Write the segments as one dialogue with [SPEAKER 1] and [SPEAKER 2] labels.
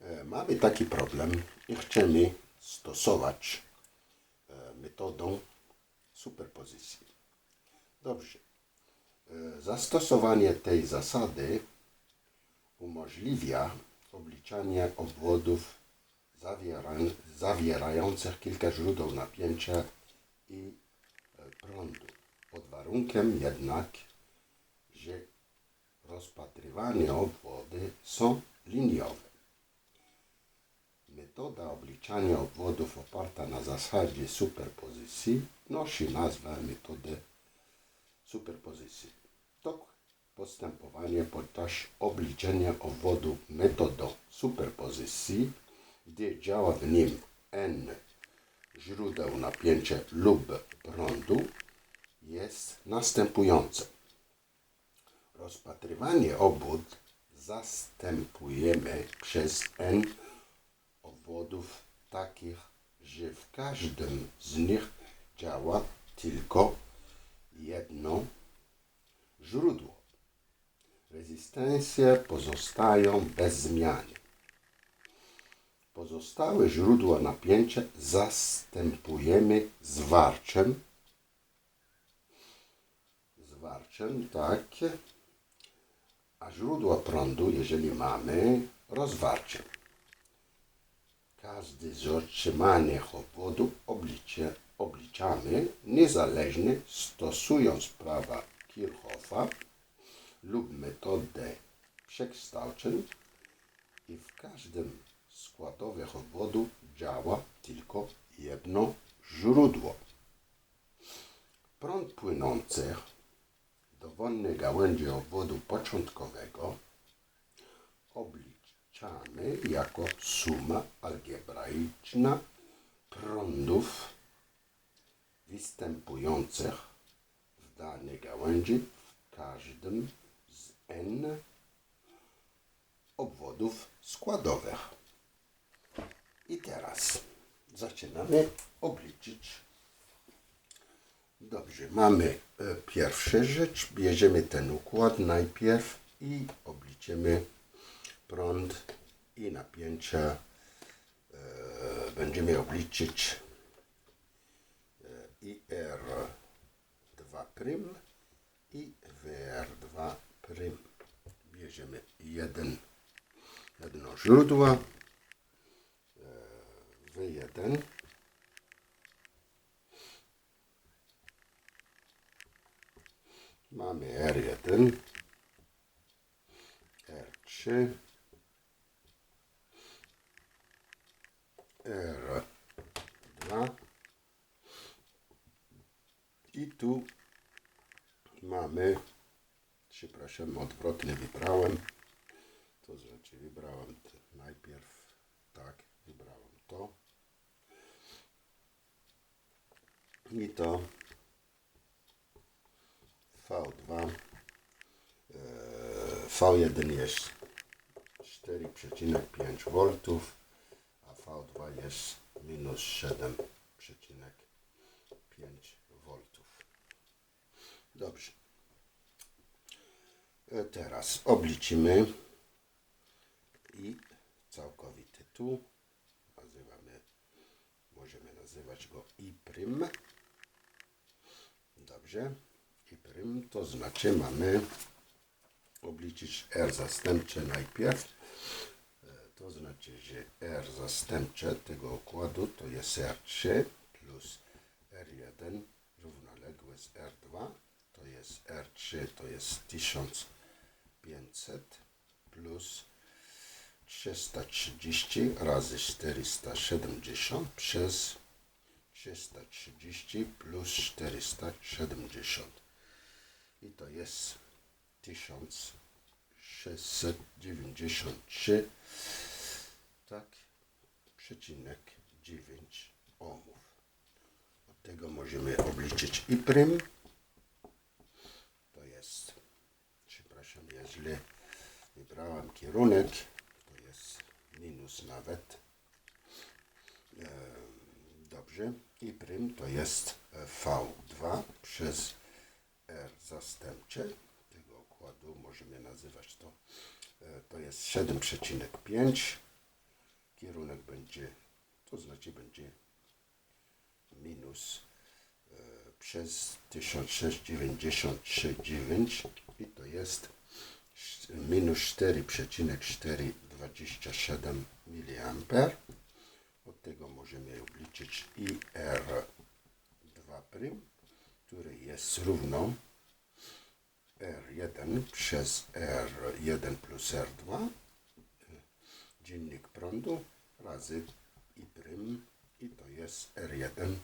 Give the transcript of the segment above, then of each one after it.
[SPEAKER 1] E, Mamy taki problem i chcemy stosować e, metodę superpozycji. Dobrze. E, Zastosowanie tej zasady umożliwia obliczanie obwodów zawiera- zawierających kilka źródeł napięcia i prądu. Pod warunkiem jednak, że rozpatrywane obwody są liniowe. Metoda obliczania obwodów oparta na zasadzie superpozycji nosi nazwę metody superpozycji. To postępowanie podczas obliczenia obwodu metodą superpozycji, gdy działa w nim n źródeł napięcia lub prądu, jest następujące. Rozpatrywanie obwód zastępujemy przez n obwodów takich, że w każdym z nich działa tylko jedno źródło. Rezystencje pozostają bez zmiany. Pozostałe źródła napięcia zastępujemy zwarciem. Zwarciem, tak. A źródła prądu, jeżeli mamy, rozwarciem. Każdy z otrzymanych obwodów obliczamy niezależnie stosując prawa Kirchhoffa lub metodę przekształceń i w każdym z składowych działa tylko jedno źródło. Prąd płynący do wolnej gałęzi obwodu początkowego obliczamy jako suma algebraiczna prądów występujących w danej gałęzi w każdym z n obwodów składowych. I teraz zaczynamy obliczyć. Dobrze, mamy e, pierwszą rzecz. Bierzemy ten układ najpierw i obliczymy prąd i napięcie. E, będziemy obliczyć e, IR2' i WR2'. Bierzemy jeden, jedno źródło. e, W1 mamy R1 R3 R2 i tu mamy odwrotnie wybrałem to znaczy wybrałem najpierw tak wybrałem to. I to V2 e, V1 jest 4,5 V a V2 jest minus 7,5 V dobrze teraz obliczymy i całkowity tu. Nazywamy możemy nazywać go i dobrze. I to znaczy mamy obliczyć r zastępcze najpierw. E, to znaczy, że r zastępcze tego układu to jest r3 plus r1 równoległe z r2 to jest r3 to jest 1500 plus 330 razy 470 przez 330 plus 470 i to jest 1693 tak przecinek 9 ohmów. Od tego możemy obliczyć i prym to jest przepraszam ja źle wybrałem kierunek to jest minus nawet. Dobrze. I prym to jest e, V2 przez R zastępcze. Tego układu możemy nazywać to e, to jest 7,5 będzie, to znaczy będzie minus e, przez 1693,9 i to jest minus 4,427 mA. Od tego możemy obliczyć IR2', który jest równo R1 przez R1 plus R2 dziennik prądu razy I i to jest R1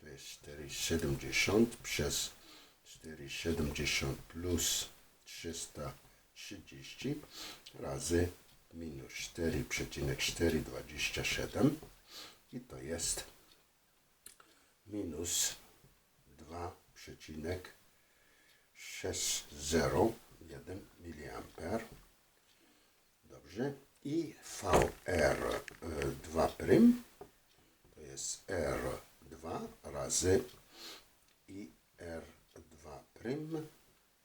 [SPEAKER 1] to jest 4,70 przez 4,70 plus 330 razy minus 4,427 i to jest minus 2,601 mA. Dobrze. I VR2 prym to jest R2 razy IR2 prym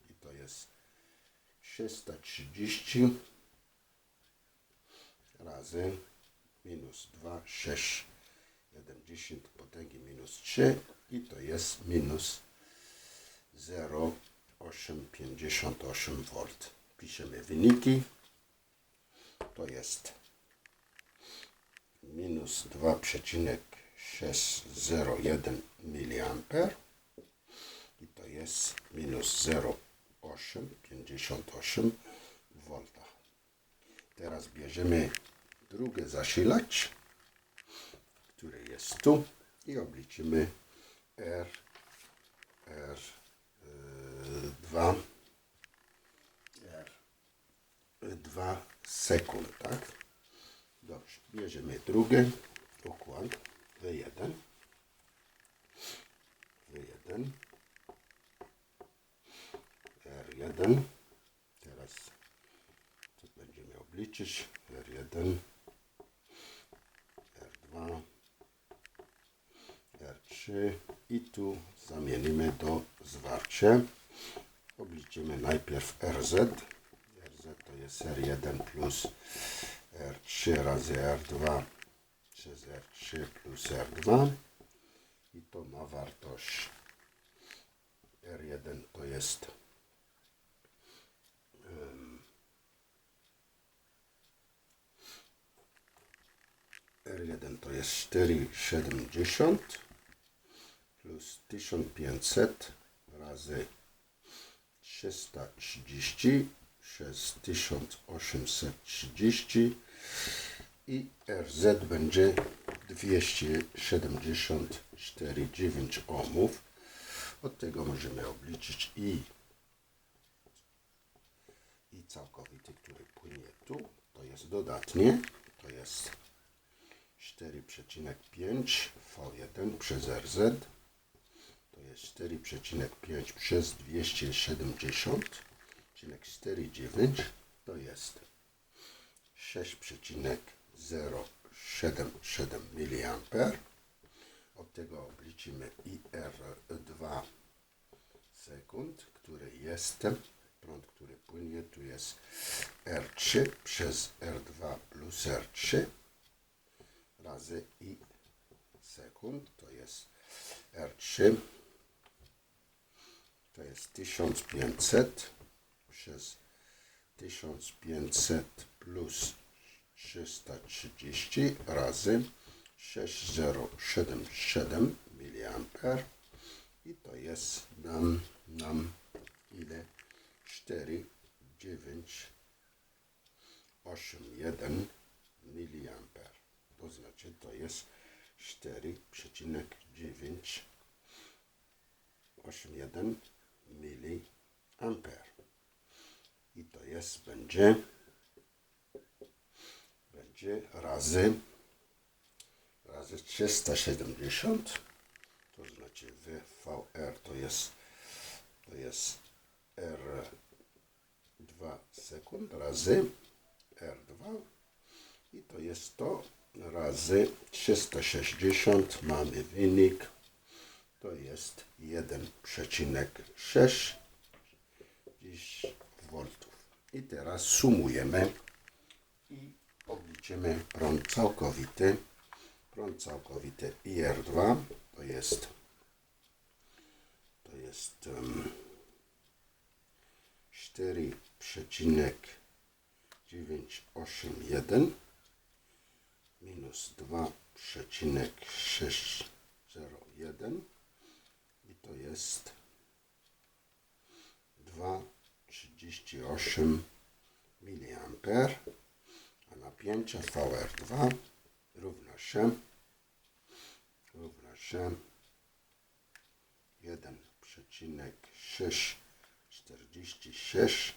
[SPEAKER 1] i to jest 330 razy minus 2, 6, 70 potęgi minus 3 i to jest minus 0,858 V. Piszemy wyniki. To jest minus 2,601 mA i to jest minus 0,858 V. Teraz bierzemy drugi zasilacz, który jest tu i obliczymy R, R, y, 2, R, 2 sekund, tak? Dobrze, bierzemy drugi układ W1, W1, R1, teraz co będziemy obliczyć, R1, R2, R3 i tu zamienimy do zwarcia. Obliczymy najpierw RZ. RZ to jest R1 plus R3 razy R2 przez R3 plus R2 i to ma wartość. R1 to jest R1 to jest 4,70 plus 1500 razy 330 przez 1830 i RZ będzie 274,9 ohmów. Od tego możemy obliczyć i i całkowity, który płynie tu, to jest dodatnie, to jest 4,5 V1 przez RZ, to jest 4,5 przez 270,49, to jest 6,077 mA. Od tego obliczymy IR2 sekund, który jest prąd, który płynie, tu jest R3 przez R2 plus R3 razy i sekund, to jest R3, to jest 1500 przez 1500 plus 330 razy 6077 mA i to jest nam, nam ile? 4, 9, 8, 1 mA. Jest 4,981 mA. I to jest, będzie, będzie razy, razy 370, to znaczy VVR to jest, to jest R2 sekund razy R2 i to jest to razy 360 mamy wynik. To jest 1,6 dziś voltów. I teraz sumujemy i obliczymy prąd całkowity. Prąd całkowity IR2 to jest to jest um, 4,981 minus 2,601 i to jest 2,38 mA, a napięcie VR2 równa się równa się 1,646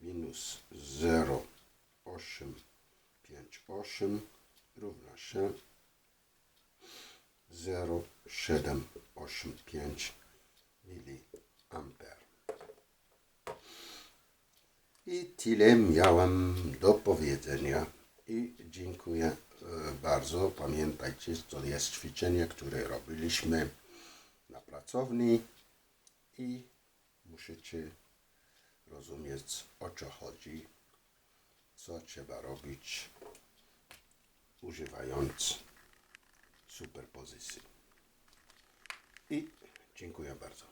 [SPEAKER 1] minus 0,858 równa się 0,785 mA. I tyle miałem do powiedzenia. I dziękuję e, bardzo. Pamiętajcie, to jest ćwiczenie, które robiliśmy na pracowni i musicie rozumieć o co chodzi, co trzeba robić używając superpozycji. I dziękuję bardzo.